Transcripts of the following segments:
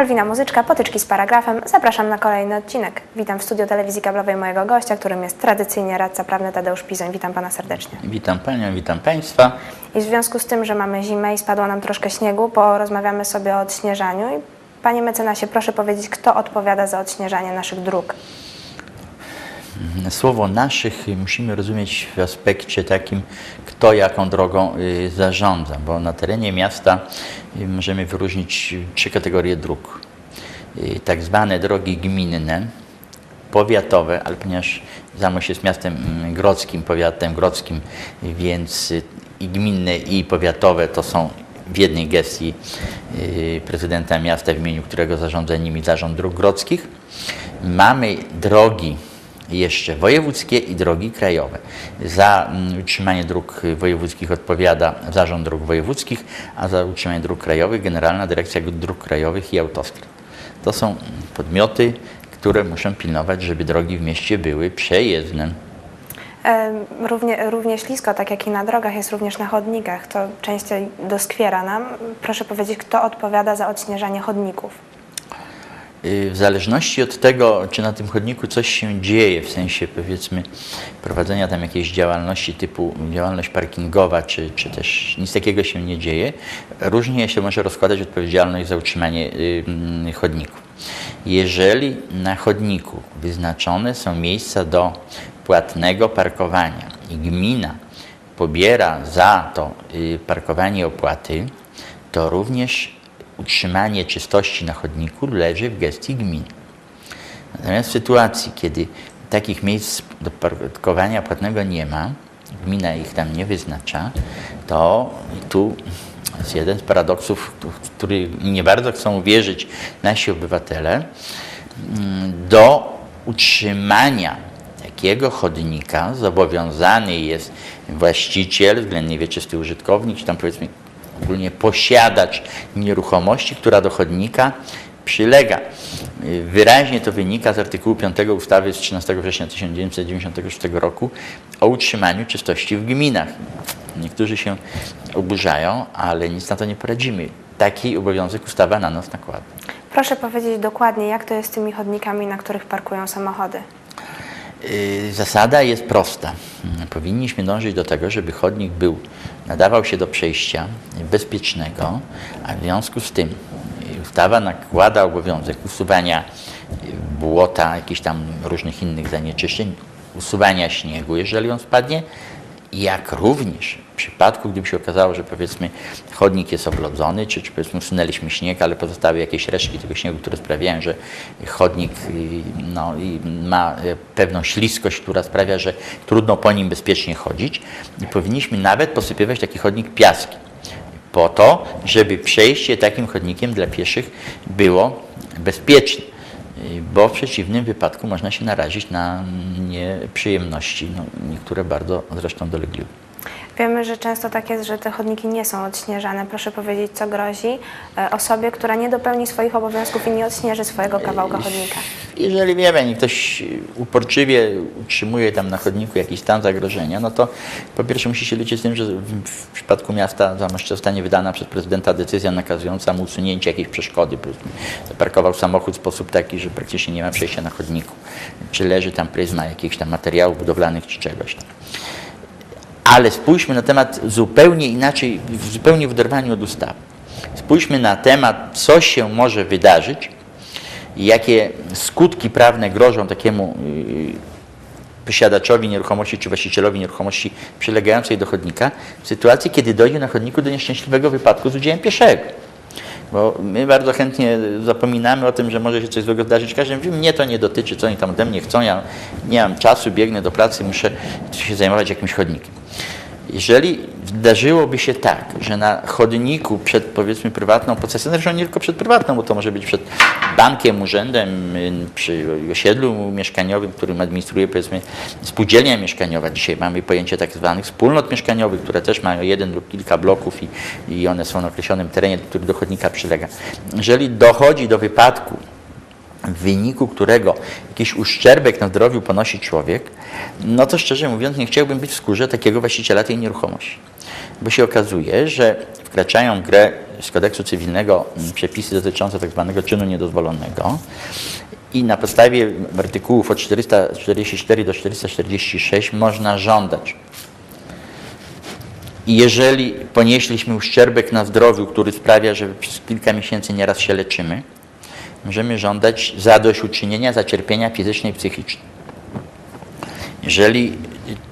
Malwina Muzyczka, potyczki z paragrafem. Zapraszam na kolejny odcinek. Witam w studio telewizji kablowej mojego gościa, którym jest tradycyjnie radca prawny Tadeusz Pizoń. Witam pana serdecznie. Witam Panią, witam Państwa. I w związku z tym, że mamy zimę i spadło nam troszkę śniegu, porozmawiamy sobie o odśnieżaniu. I panie mecenasie, proszę powiedzieć, kto odpowiada za odśnieżanie naszych dróg? Słowo naszych musimy rozumieć w aspekcie takim, kto jaką drogą y, zarządza, bo na terenie miasta y, możemy wyróżnić trzy kategorie dróg. Y, Tak zwane drogi gminne, powiatowe, ale ponieważ Zamość jest miastem mm, grodzkim, powiatem grodzkim, więc y, i gminne i powiatowe to są w jednej gestii y, prezydenta miasta, w imieniu którego zarządza nimi Zarząd Dróg Grodzkich. Mamy drogi jeszcze wojewódzkie i drogi krajowe. Za mm, utrzymanie dróg wojewódzkich odpowiada Zarząd Dróg Wojewódzkich, a za utrzymanie dróg krajowych Generalna Dyrekcja Dróg Krajowych i Autostrad. To są podmioty, które muszą pilnować, żeby drogi w mieście były przejezdne. Równie, równie ślisko, tak jak i na drogach, jest również na chodnikach. To częściej doskwiera nam. Proszę powiedzieć, kto odpowiada za odśnieżanie chodników? Y, W zależności od tego, czy na tym chodniku coś się dzieje, w sensie powiedzmy prowadzenia tam jakiejś działalności typu działalność parkingowa, czy, czy też nic takiego się nie dzieje, różnie się może rozkładać odpowiedzialność za utrzymanie y, mm, chodników. Jeżeli na chodniku wyznaczone są miejsca do płatnego parkowania i gmina pobiera za to y, parkowanie opłaty, to również utrzymanie czystości na chodniku leży w gestii gminy. Natomiast w sytuacji, kiedy takich miejsc do parkowania płatnego nie ma, gmina ich tam nie wyznacza, to tu jest jeden z paradoksów, w który nie bardzo chcą wierzyć nasi obywatele, mm, do utrzymania takiego chodnika zobowiązany jest właściciel, względnie wieczysty użytkownik, czy tam powiedzmy ogólnie posiadacz nieruchomości, która do chodnika przylega. Wyraźnie to wynika z artykułu 5 ustawy z 13 września 1996 roku o utrzymaniu czystości w gminach. Niektórzy się oburzają, ale nic na to nie poradzimy. Taki obowiązek ustawa na nas nakłada. Proszę powiedzieć dokładnie, jak to jest z tymi chodnikami, na których parkują samochody? Y, Zasada jest prosta. Powinniśmy dążyć do tego, żeby chodnik był, nadawał się do przejścia bezpiecznego, a w związku z tym y, ustawa nakłada obowiązek usuwania y, błota, jakichś tam różnych innych zanieczyszczeń, usuwania śniegu, jeżeli on spadnie, jak również w przypadku, gdyby się okazało, że powiedzmy chodnik jest oblodzony, czy, czy powiedzmy śnieg, ale pozostały jakieś resztki tego śniegu, które sprawiają, że chodnik y, no, ma y, pewną śliskość, która sprawia, że trudno po nim bezpiecznie chodzić. I powinniśmy nawet posypywać taki chodnik piaskiem po to, żeby przejście takim chodnikiem dla pieszych było bezpieczne. Bo w przeciwnym wypadku można się narazić na nieprzyjemności, no, niektóre bardzo zresztą dolegliwe. Wiemy, że często tak jest, że te chodniki nie są odśnieżane. Proszę powiedzieć, co grozi e, osobie, która nie dopełni swoich obowiązków i nie odśnieży swojego kawałka chodnika. Jeżeli wie pani, ktoś uporczywie utrzymuje tam na chodniku jakiś stan zagrożenia, no to po pierwsze musi się liczyć z tym, że w, przypadku miasta zostanie wydana przez prezydenta decyzja nakazująca mu usunięcie jakiejś przeszkody. Zaparkował samochód w sposób taki, że praktycznie nie ma przejścia na chodniku. Czy leży tam pryzma jakichś tam materiałów budowlanych czy czegoś tam. Ale spójrzmy na temat zupełnie inaczej, zupełnie w oderwaniu od ustawy. Spójrzmy na temat, co się może wydarzyć, i jakie skutki prawne grożą takiemu yy, posiadaczowi nieruchomości czy właścicielowi nieruchomości przylegającej do chodnika w sytuacji, kiedy dojdzie na chodniku do nieszczęśliwego wypadku z udziałem pieszego. Bo my bardzo chętnie zapominamy o tym, że może się coś złego zdarzyć. Każdy mówi, mnie to nie dotyczy, co oni tam ode mnie chcą, ja nie mam czasu, biegnę do pracy, muszę się zajmować jakimś chodnikiem. Jeżeli zdarzyłoby się tak, że na chodniku przed powiedzmy prywatną posesją, zresztą nie tylko przed prywatną, bo to może być przed bankiem, urzędem, przy osiedlu mieszkaniowym, którym administruje powiedzmy spółdzielnia mieszkaniowa. Dzisiaj mamy pojęcie tak zwanych wspólnot mieszkaniowych, które też mają jeden lub kilka bloków i, i one są na określonym terenie, który do chodnika przylega. Jeżeli dochodzi do wypadku, w wyniku którego jakiś uszczerbek na zdrowiu ponosi człowiek, no to szczerze mówiąc nie chciałbym być w skórze takiego właściciela tej nieruchomości. Bo się okazuje, że wkraczają w grę z kodeksu cywilnego przepisy dotyczące tak zwanego czynu niedozwolonego i na podstawie artykułów od 444 do 446 można żądać jeżeli ponieśliśmy uszczerbek na zdrowiu, który sprawia, że przez kilka miesięcy nieraz się leczymy, możemy żądać zadośćuczynienia za cierpienia fizyczne i psychiczne. Jeżeli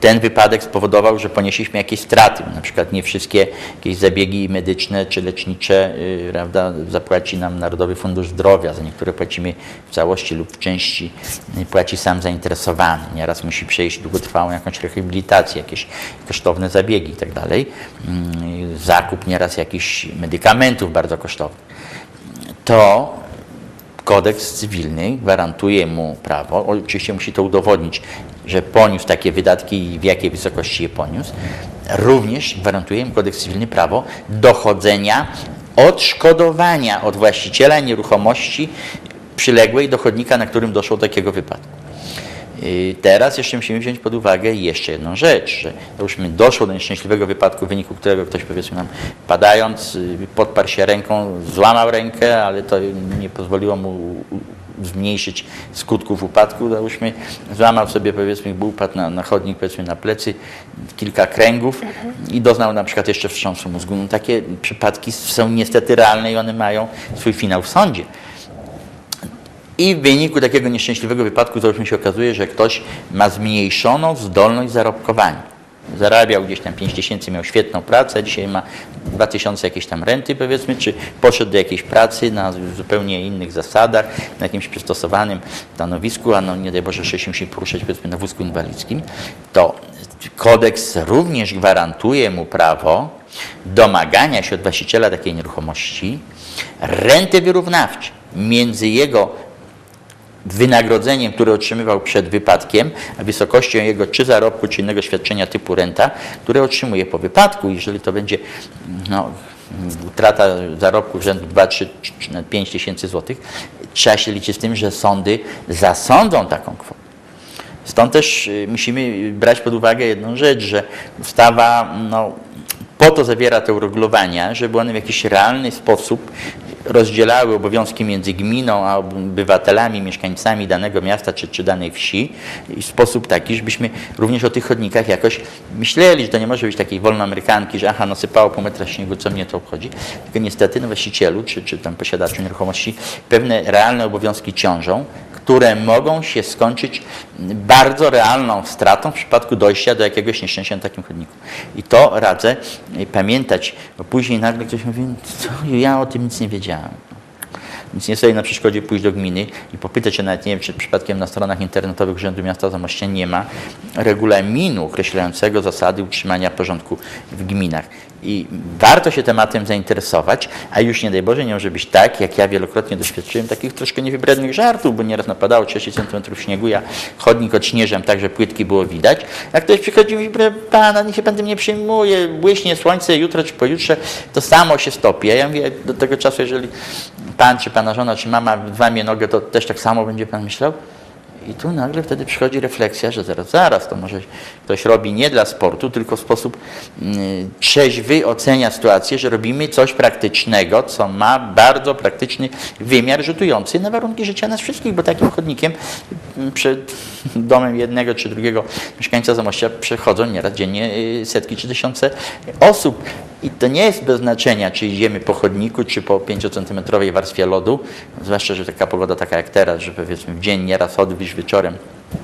ten wypadek spowodował, że ponieśliśmy jakieś straty, na przykład nie wszystkie jakieś zabiegi medyczne czy lecznicze yy, prawda, zapłaci nam Narodowy Fundusz Zdrowia, za niektóre płacimy w całości lub w części yy, płaci sam zainteresowany. Nieraz musi przejść długotrwałą jakąś rehabilitację, jakieś kosztowne zabiegi itd. Yy, Zakup nieraz jakichś medykamentów bardzo kosztownych. To kodeks cywilny gwarantuje mu prawo, oczywiście musi to udowodnić, że poniósł takie wydatki i w jakiej wysokości je poniósł, również gwarantuje mu kodeks cywilny prawo dochodzenia odszkodowania od właściciela nieruchomości przyległej do chodnika, na którym doszło do takiego wypadku. Teraz jeszcze musimy wziąć pod uwagę jeszcze jedną rzecz, że załóżmy doszło do nieszczęśliwego wypadku, w wyniku którego ktoś powiedzmy nam padając yy, podparł się ręką, złamał rękę, ale to nie pozwoliło mu zmniejszyć skutków upadku, załóżmy złamał sobie powiedzmy, był upadł na, na chodnik powiedzmy na plecy kilka kręgów i doznał na przykład jeszcze wstrząsu mózgu. No, takie przypadki są niestety realne i one mają swój finał w sądzie. I w wyniku takiego nieszczęśliwego wypadku załóżmy się okazuje, że ktoś ma zmniejszoną zdolność zarobkowania. Zarabiał gdzieś tam 5 tysięcy, miał świetną pracę, dzisiaj ma 2 tysiące jakieś tam renty powiedzmy, czy poszedł do jakiejś pracy na zupełnie innych zasadach, na jakimś przystosowanym stanowisku, a no nie daj Boże, że się musi poruszać powiedzmy na wózku inwalidzkim, to kodeks również gwarantuje mu prawo domagania się od właściciela takiej nieruchomości renty wyrównawczej między jego wynagrodzeniem, które otrzymywał przed wypadkiem, a wysokością jego czy zarobku, czy innego świadczenia typu renta, które otrzymuje po wypadku. Jeżeli to będzie no, utrata zarobku rzędu 2, 3, 5 tysięcy złotych, trzeba się liczyć z tym, że sądy zasądzą taką kwotę. Stąd też y, musimy brać pod uwagę jedną rzecz, że ustawa no, po to zawiera te uregulowania, żeby one w jakiś realny sposób rozdzielały obowiązki między gminą a obywatelami, mieszkańcami danego miasta czy, czy danej wsi w sposób taki, żebyśmy również o tych chodnikach jakoś myśleli, że to nie może być takiej wolnoamerykanki, że aha, nasypało pół metra śniegu, co mnie to obchodzi, tylko niestety na właścicielu czy, czy tam posiadaczu nieruchomości pewne realne obowiązki ciążą, które mogą się skończyć bardzo realną stratą w przypadku dojścia do jakiegoś nieszczęścia na takim chodniku. I to radzę pamiętać, bo później nagle ktoś mówi, co, ja o tym nic nie wiedziałem. Nic nie stoi na przeszkodzie pójść do gminy i popytać się nawet, nie wiem, czy przypadkiem na stronach internetowych Urzędu Miasta Zamościa nie ma regulaminu określającego zasady utrzymania porządku w gminach. I warto się tematem zainteresować, a już nie daj Boże, nie może być tak, jak ja wielokrotnie doświadczyłem takich troszkę niewybrednych żartów, bo nieraz napadało 30 cm śniegu, ja chodnik odśnieżam tak, że płytki było widać. Jak ktoś przychodzi i mówi, "Proszę pana, niech się pan tym nie przejmuje, błyśnie słońce jutro czy pojutrze, to samo się stopi. A ja mówię, do tego czasu, jeżeli pan, czy pana żona, czy mama złamie nogę, to też tak samo będzie pan myślał? I tu nagle wtedy przychodzi refleksja, że zaraz, zaraz, to może ktoś robi nie dla sportu, tylko w sposób mm, trzeźwy ocenia sytuację, że robimy coś praktycznego, co ma bardzo praktyczny wymiar rzutujący na warunki życia nas wszystkich, bo takim chodnikiem mm, przed domem jednego czy drugiego mieszkańca Zamościa przechodzą nieraz dziennie y, setki czy tysiące osób. I to nie jest bez znaczenia, czy idziemy po chodniku, czy po 5-centymetrowej warstwie lodu, zwłaszcza, że taka pogoda taka jak teraz, że powiedzmy w dzień nieraz odwyż wieczorem. y,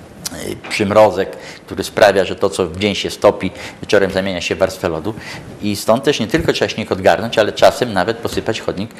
przymrozek, który sprawia, że to, co w dzień się stopi, wieczorem zamienia się w warstwę lodu. I stąd też nie tylko trzeba śnieg odgarnąć, ale czasem nawet posypać chodnik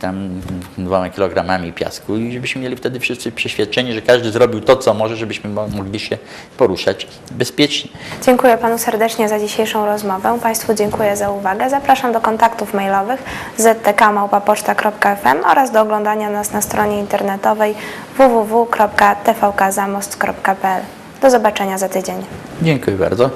tam dwoma kilogramami piasku i żebyśmy mieli wtedy wszyscy przeświadczenie, że każdy zrobił to, co może, żebyśmy mo- mogli się poruszać bezpiecznie. Dziękuję Panu serdecznie za dzisiejszą rozmowę. Państwu dziękuję za uwagę. Zapraszam do kontaktów mailowych ztkmałpapoczta.fm oraz do oglądania nas na stronie internetowej www.tvkzamost.pl. Do zobaczenia za tydzień. Dziękuję bardzo.